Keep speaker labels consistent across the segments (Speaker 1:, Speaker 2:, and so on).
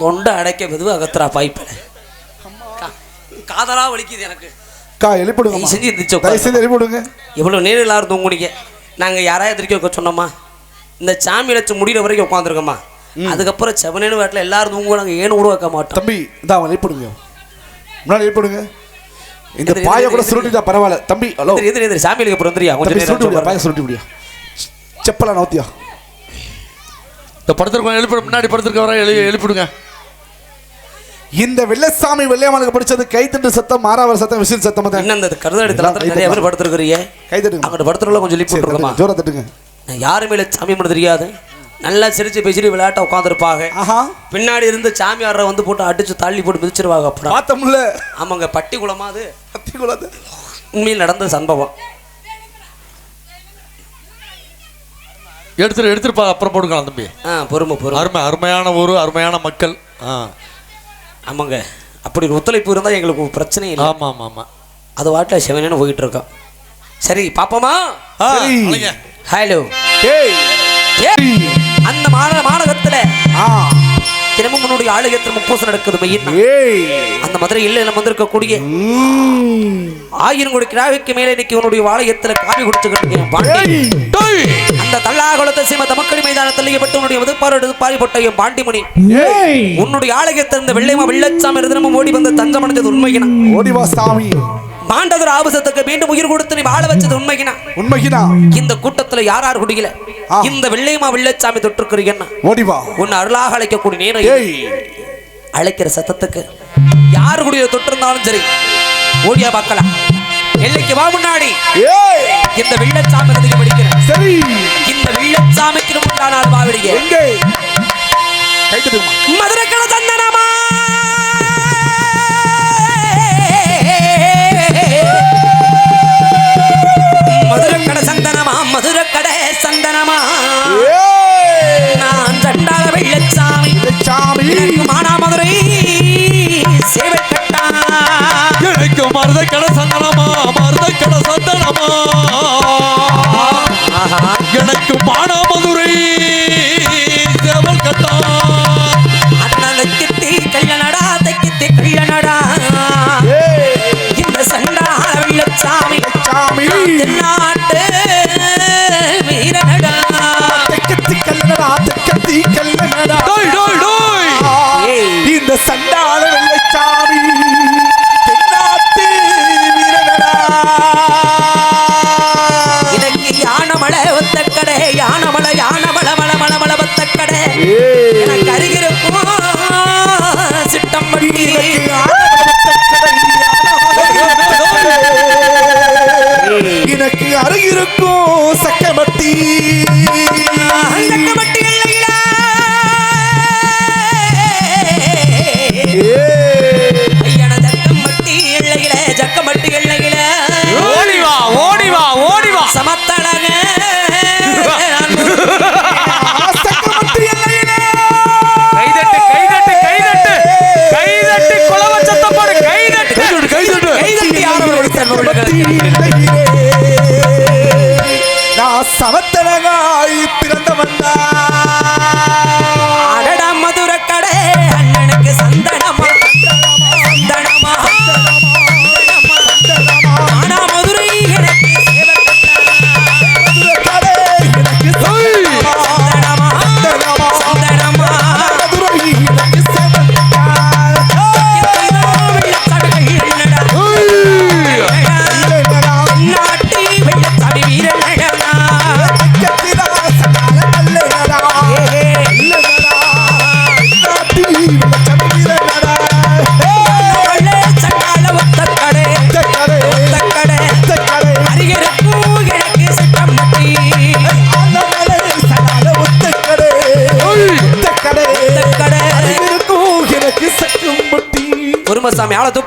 Speaker 1: தொண்டை அடைக்க மெதுவாக அகத்துறா பாய்ப்பில் காதலா வலிக்குது எனக்கு.
Speaker 2: அக்கா எழுப்பிடுங்க
Speaker 1: செஞ்சு உட்காரு.
Speaker 2: செஞ்சு எழுப்பிடுங்க.
Speaker 1: எவ்வளோ நேரம் எல்லாரும் தூங்குனீங்க? நாங்கள் யாராவது எதிர்க்க வைக்க சொன்னோமா இந்த சாமி லட்சம் முடிகிற வரைக்கும் உட்காந்துருக்கோமா அதுக்கப்புறம் செவனேனு வீட்டில் எல்லாரும் தூங்குவோம் நாங்கள் ஏன்னு உருவாக்க மாட்டோம்.
Speaker 2: தம்பி இந்த அவன் எழுப்பிடுங்க. முன்னாடி எழுப்பிடுங்க. இந்த பாயை கூட. சுருட்டிட்டா பரவாயில்ல. தம்பி ஹலோ.
Speaker 1: எதிரி, எதிரி, சாமியிலுக்கு அப்புறம் வந்துறியா கொஞ்சம்
Speaker 2: சுருட்டி முடியா. பாயை சுருட்டி முடியா செப்பலா நோத்தியா
Speaker 3: இந்த படுத்திருக்கோம் எழுப்பி முன்னாடி படுத்திருக்கவரை எழு எழுப்பிடுங்க.
Speaker 2: இந்த வெள்ளசாமி வெள்ளையம்மனுக்கு பிடிச்சது கைத்தட்டு சத்தம் மாறாவர் சத்தம் விசில் சத்தம்
Speaker 1: இன்னும் இந்த கருதாடி தளத்தில் நிறைய பேர் படுத்துருக்குறீங்க.
Speaker 2: கைத்தட்டுங்க
Speaker 1: அங்கிட்ட படுத்துறதுல கொஞ்சம் லிப் போட்டுருக்கோமா?
Speaker 2: ஜோரா தட்டுங்க.
Speaker 1: நான் யாருமே இல்லை சாமி பண்ண தெரியாது. நல்லா சிரிச்சு பேசிட்டு விளையாட்ட உட்காந்துருப்பாங்க
Speaker 2: ஆஹா.
Speaker 1: பின்னாடி இருந்து சாமியாரை வந்து போட்டு அடிச்சு தள்ளி போட்டு மிதிச்சிருவாங்க அப்புறம்
Speaker 2: பார்த்தோம்ல
Speaker 1: ஆமாங்க பட்டி குளமா அது?
Speaker 2: அத்தி குழந்தை
Speaker 1: உண்மையில் நடந்த சம்பவம்.
Speaker 3: எடுத்துரு எடுத்துருப்பா அப்புறம் போட்டுக்கலாம் தம்பி.
Speaker 1: ஆ பொறுமை பொறுமை.
Speaker 3: அருமை அருமையான ஊர் அருமையான மக்கள். ஆ.
Speaker 1: ஆமாங்க. அப்படி ஒரு ஒத்துழைப்பு இருந்தால் எங்களுக்கு பிரச்சனை இல்லை.
Speaker 3: ஆமாம் ஆமாம் ஆமாம்
Speaker 1: அது வாட்டில் சிவனேன்னு போயிட்டு இருக்கோம். சரி பாப்போமா. ஹலோ அந்த மான மாநகரத்துல
Speaker 2: ஆ.
Speaker 1: தினமும் உன்னுடைய ஆலயத்தில் முப்பூசம் நடக்குது மையின்
Speaker 2: ஏய்.
Speaker 1: அந்த மதுரை இல்லம் வந்திருக்கக்கூடிய. ஆயிரம் கோடி கிராவிக்கு மேலே இன்னைக்கு உன்னுடைய வாளையத்துல காவி
Speaker 3: டேய்.
Speaker 1: அந்த தல்லாகுளத்தை சீம தமக்கடி மைதானத்தில் ஏற்பட்டு உன்னுடைய முதுப்பாரோடு பாரிப்பட்ட பாண்டிமணி.
Speaker 2: ஏய்.
Speaker 1: உன்னுடைய ஆலயத்திலிருந்து வெள்ளைமா வெள்ளச்சாமி தினமும் ஓடி வந்து தஞ்சம் அடைஞ்சது உண்மையினா.
Speaker 2: ஓடி வா சாமி.
Speaker 1: மாண்டதொரு ஆபசத்துக்கு மீண்டும் உயிர் கொடுத்து நீ வாழ வச்சது உண்மையினா.
Speaker 2: உண்மைக்குதா
Speaker 1: இந்த கூட்டத்துல யார் யார் குடிக்கல. இந்த வெள்ளையமா வெள்ளச்சாமி தொற்றுக்கிறீங்கன்னா
Speaker 2: ஓடி வா
Speaker 1: உன்னை அருளாக அழைக்கக்கூடிய நேரம் அழைக்கிற சத்தத்துக்கு யார் குடிய தொட்டிருந்தாலும் சரி ஓடியா பார்க்கலாம் எல்லைக்கு வா முன்னாடி.
Speaker 2: ஏய்.
Speaker 1: இந்த வெள்ளச்சாமி கதையை படிக்கிறேன்?
Speaker 2: சரி.
Speaker 1: இந்த வெள்ளச்சாமிக்கு முன்னாள்
Speaker 2: கைத்தட்டுமா
Speaker 1: மதுரை கட சந்தனமா? அருகிருக்கும்
Speaker 2: சக்கமட்டி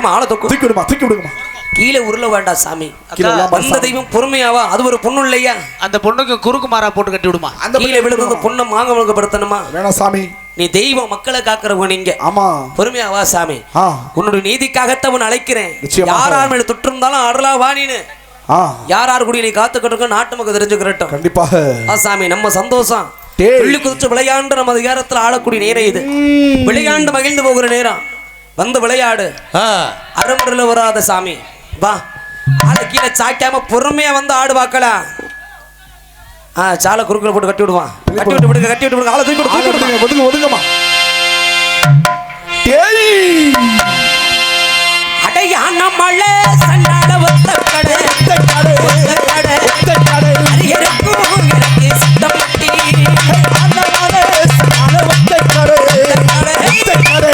Speaker 1: தூக்குமா? ஆளை தூக்கும்
Speaker 2: தூக்கி விடுமா தூக்கி விடுமா
Speaker 1: கீழே உருள வேண்டாம் சாமி. வந்த. தெய்வம் பொறுமையாவா? அது ஒரு பொண்ணு இல்லையா?
Speaker 4: அந்த பொண்ணுக்கு குறுக்கு மாறா போட்டு கட்டி விடுமா?
Speaker 2: அந்த
Speaker 1: கீழே விழுந்தது பொண்ணை மாங்க முழுக்கப்படுத்தணுமா
Speaker 2: வேணாம் சாமி.
Speaker 1: நீ தெய்வம் மக்களை காக்கிறவங்க நீங்க.
Speaker 2: ஆமா.
Speaker 1: பொறுமையாவா சாமி? உன்னுடைய நீதிக்காகத்தான் உன்னை அழைக்கிறேன்.
Speaker 2: நிச்சயமாக.
Speaker 1: யார் யார் மேல தொற்று இருந்தாலும் அருளா வாணின்னு யார் யார் கூடிய நீ காத்துக்கிட்டு நாட்டு மக்கள் தெரிஞ்சுக்கிறட்டும்.
Speaker 2: கண்டிப்பாக.
Speaker 1: ஆ சாமி நம்ம சந்தோஷம். துள்ளி குதிச்சு விளையாண்டு நம்ம அதிகாரத்தில் ஆளக்கூடிய நேரம் இது. விளையாண்டு மகிழ்ந்து போகிற நேரம். வந்து விளையாடு.
Speaker 3: ஆ.
Speaker 1: அருமுறையில் வராத சாமி. வா. ஆளை கீழே சாய்க்காம பொறுமையா வந்து ஆடு பார்க்கலாம் ஆ சாலை குறுக்கில் போட்டு கட்டி விடுவான். கட்டி விட்டு விடுங்க கட்டி விட்டு விடுங்க. ஆளை தூக்கி விடு,
Speaker 2: ஆளை
Speaker 1: தூக்கி விடு.
Speaker 2: விடுங்க, ஒதுங்க ஒதுங்கம்மா டேய்
Speaker 1: அடையான மழை சண்டால ஒத்த கடை
Speaker 2: ஒத்த கடை,
Speaker 1: ஒத்த கடை
Speaker 2: ஒத்த கடை.
Speaker 1: அரியருக்கும் எனக்கு சித்தப்பட்டி.
Speaker 2: ஆண்டவனே, சகால ஒத்த கடை, ஒத்த கடை.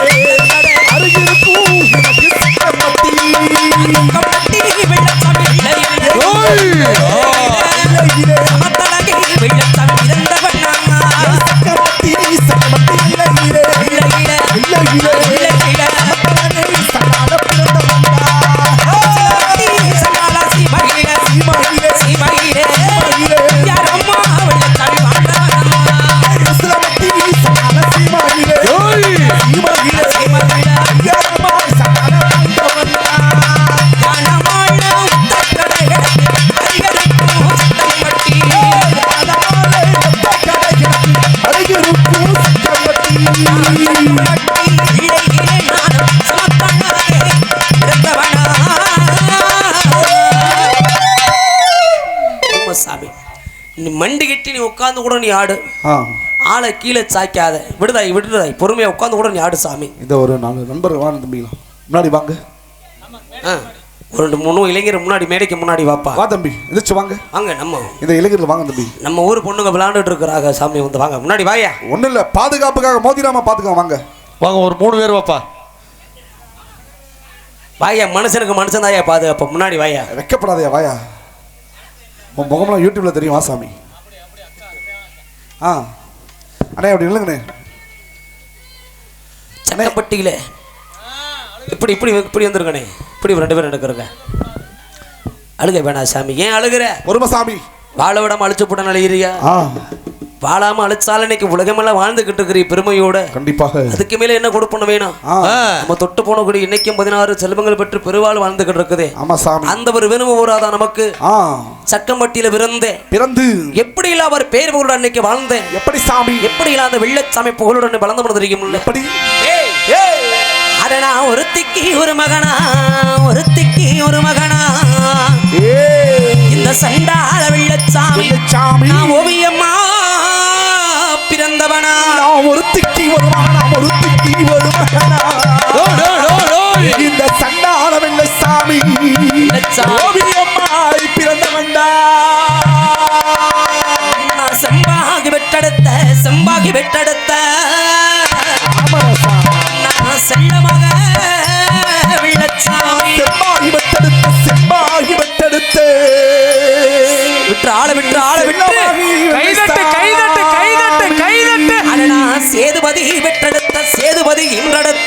Speaker 1: மண்டி கட்டி நீ உட்காந்து கூட நீ ஆடு.
Speaker 2: ஆ.
Speaker 1: ஆளை கீழே சாய்க்காத. விடுதாய் விடுதாய். பொறுமையா உட்காந்து கூட நீ ஆடு சாமி.
Speaker 2: இந்த ஒரு நாலு நண்பர்கள் வாங்க தம்பிங்களா முன்னாடி வாங்க.
Speaker 1: ஆ, ஒரு ரெண்டு மூணு இளைஞர் முன்னாடி மேடைக்கு முன்னாடி வாப்பா.
Speaker 2: வா தம்பி எதிர்த்து வாங்க.
Speaker 1: வாங்க நம்ம
Speaker 2: இந்த இளைஞர்கள் வாங்க தம்பி.
Speaker 1: நம்ம ஊர் பொண்ணுங்க விளையாண்டுட்டு இருக்கிறாங்க சாமி வந்து வாங்க. முன்னாடி வாயா.
Speaker 2: ஒன்றும் இல்லை பாதுகாப்புக்காக மோதிராம பார்த்துக்கோங்க வாங்க.
Speaker 3: வாங்க ஒரு மூணு பேர் வாப்பா.
Speaker 1: வாயா மனுஷனுக்கு மனுஷன் தாயா பாதுகாப்பு. முன்னாடி வாயா.
Speaker 2: வெக்கப்படாதயா வாயா. உன் முகம்லாம் யூடியூப்ல தெரியும் வா சாமி. ஆ. அண்ணே அப்படி இல்லைங்கண்ணே
Speaker 1: சட்டப்பட்டியில. இப்படி இப்படி இப்படி வந்துருங்கண்ணே இப்படி ரெண்டு பேரும் எடுக்கிறங்க அழுக வேணாம் சாமி. ஏன் அழுகுற?
Speaker 2: பொறுமை சாமி.
Speaker 1: வாழ விடாம அழிச்சு போட்ட அழுகிறியா
Speaker 2: ஆ.
Speaker 1: வாழாம அழிச்சால இன்னைக்கு உலகமெல்லாம் வாழ்ந்துகிட்டு இருக்கிற பெருமையோட
Speaker 2: கண்டிப்பாக.
Speaker 1: அதுக்கு மேல என்ன கொடுப்பணும் வேணும்? நம்ம தொட்டு போனக்கூடிய இன்னைக்கும் பதினாறு செல்வங்கள் பெற்று பெருவாள் வாழ்ந்துகிட்டு இருக்குது.
Speaker 2: ஆமா சாமி.
Speaker 1: அந்த ஒரு விரும்ப ஊராதான் நமக்கு? சக்கம்பட்டியில பிறந்தேன்
Speaker 2: பிறந்து.
Speaker 1: எப்படி இல்ல அவர் பேர் புகழுடன் அன்னைக்கு வாழ்ந்தேன்?
Speaker 2: எப்படி சாமி?
Speaker 1: எப்படி இல்ல அந்த வெள்ளச்சாமி புகழுடன் வளர்ந்து தெரியுமில்ல?
Speaker 2: எப்படி?
Speaker 1: அட நான் ஒருத்திக்கு ஒரு மகனா ஒருத்திக்கு ஒரு மகனா. இந்த சண்டாள வெள்ளச்சாமி
Speaker 2: சாமி
Speaker 1: நான் ஓவியம்மா பிறந்தவனா
Speaker 2: நான் ஒரு மகனா ஒரு திக்கி ஒரு மகனா. இந்த சண்டாளவெல்ல சாமி?
Speaker 1: வெள்ளச்சாமி.
Speaker 2: ஓவியமாய் பிறந்தவன்டா.
Speaker 1: செம்பாகி வெட்டெடுத்த செம்பாகி வெட்டெடுத்த. செல்லமாக
Speaker 2: செம்பாகி வெட்டெடுத்து செம்பாகி வெட்டெடுத்து.
Speaker 1: விட்டு ஆள விட்டு ஆள விட்டு. சேதுபதி சேதுபதி இன்றெடுத்த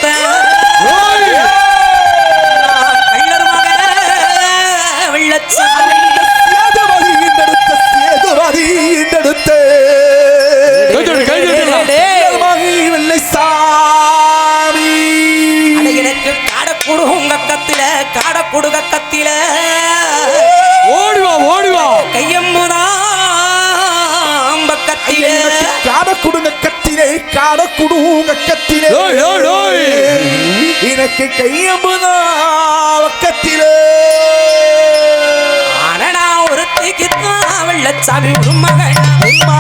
Speaker 2: குடுங்க கத்திலே
Speaker 3: டேய், டேய், டேய்.
Speaker 2: எனக்கு கையம்புதா பக்கத்திலே.
Speaker 1: அடடா ஒருத்திக்கு தான் வெள்ளச்சாமி ஒரு மகன் ஓவியம்மா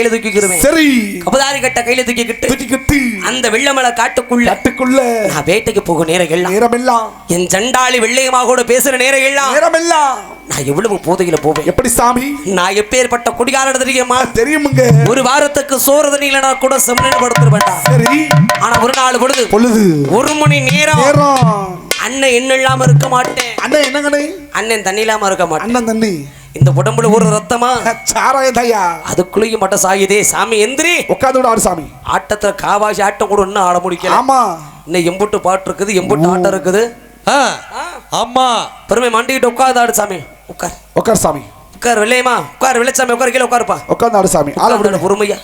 Speaker 1: கையில தூக்கிக்கிருவேன்
Speaker 2: சரி.
Speaker 1: கபதாரி கட்ட கையில தூக்கிக்கிட்டு
Speaker 2: தூக்கிக்கிட்டு
Speaker 1: அந்த வெள்ளமலை காட்டுக்குள்ள
Speaker 2: கட்டுக்குள்ள.
Speaker 1: நான் வேட்டைக்கு போக நேரம் எல்லாம்
Speaker 2: நேரமெல்லாம்.
Speaker 1: என் ஜண்டாளி வெள்ளையமாக கூட பேசுற நேரம் எல்லாம்
Speaker 2: நேரமெல்லாம்.
Speaker 1: நான் எவ்வளவு போதையில போவேன்.
Speaker 2: எப்படி சாமி?
Speaker 1: நான் எப்பேற்பட்ட குடிகாரன் தெரியுமா?
Speaker 2: தெரியுமுங்க.
Speaker 1: ஒரு வாரத்துக்கு சோறு தண்ணி இல்லைனா கூட செம்மனு படுத்துருவேன்
Speaker 2: சரி.
Speaker 1: ஆனா ஒரு நாள் பொழுது
Speaker 2: பொழுது.
Speaker 1: ஒரு மணி நேரம்.
Speaker 2: நேரம்.
Speaker 1: அண்ணன் என்ன இல்லாம இருக்க மாட்டேன்.
Speaker 2: அண்ணன் என்னங்கண்ணே?
Speaker 1: அண்ணன் தண்ணி இல்லாம இருக்க மாட்டேன்.
Speaker 2: அண்ணன் தண்ணி.
Speaker 1: இந்த உடம்புல ஒரு ரத்தமா?
Speaker 2: சாராயம் தையா
Speaker 1: அதுக்குள்ளேயும் மட்டும் சாயுதே. சாமி எந்திரி.
Speaker 2: உட்காந்து விட சாமி.
Speaker 1: ஆட்டத்துல காவாசி ஆட்டம் கூட இன்னும் ஆட முடிக்கல.
Speaker 2: ஆமா.
Speaker 1: இன்னும் எம்புட்டு பாட்டு இருக்குது எம்புட்டு ஆட்டம் இருக்குது.
Speaker 3: ஆ, அம்மா.
Speaker 1: பெருமை மண்டிக்கிட்டு உட்காந்து ஆடு சாமி. உட்கார்.
Speaker 2: உட்கார் சாமி.
Speaker 1: உட்கார் வெள்ளையம்மா. உட்கார் வெள்ளச்சாமி உட்கார் கீழே உட்காருப்பா.
Speaker 2: உட்காந்து ஆடு சாமி. ஆளை விடு
Speaker 1: உட்கார்ந்து பொறுமையா.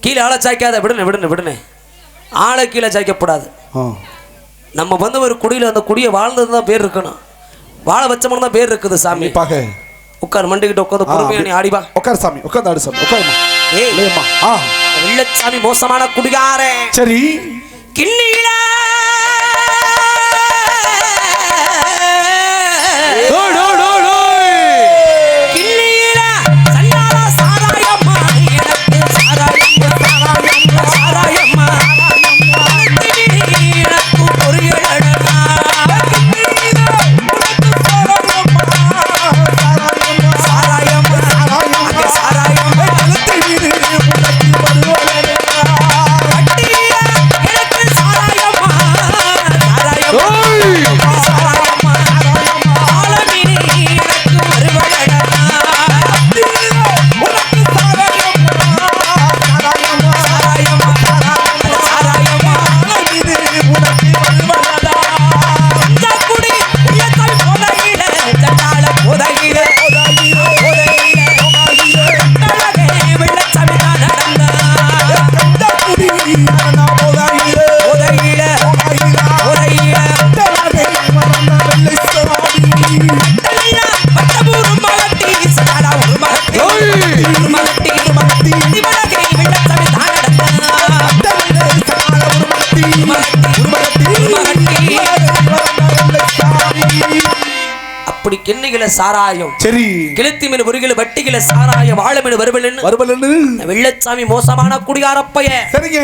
Speaker 1: கீழே ஆளை சாய்க்காத விடுனே விடுனே விடுனே. ஆளை கீழே சாய்க்கப்படாது. நம்ம வந்து ஒரு குடியில் அந்த குடியை வாழ்ந்தது தான் பேர் இருக்கணும். வாழ வச்சவன தான் பேர் இருக்குது சாமி. உட்கார் மண்டிக்கிட்டு உட்காந்து பொறுமையா நீ ஆடிவா
Speaker 2: உட்கார் சாமி உட்காந்து ஆடு சாமி உட்காருமா
Speaker 1: ஏய்
Speaker 2: இல்லையம்மா ஆ.
Speaker 1: வெள்ளச்சாமி மோசமான குடிகாரே.
Speaker 2: சரி.
Speaker 1: கிண்ணியில அப்படி கிண்ணிகள சாராயம்.
Speaker 2: சரி.
Speaker 1: கிழத்தி மீன் முருகில வட்டிகள சாராயம் வாழ மீன் வருவலன்னு
Speaker 2: வருவலன்னு
Speaker 1: வெள்ளச்சாமி மோசமான குடிகாரப்பைய.
Speaker 2: சரிங்க.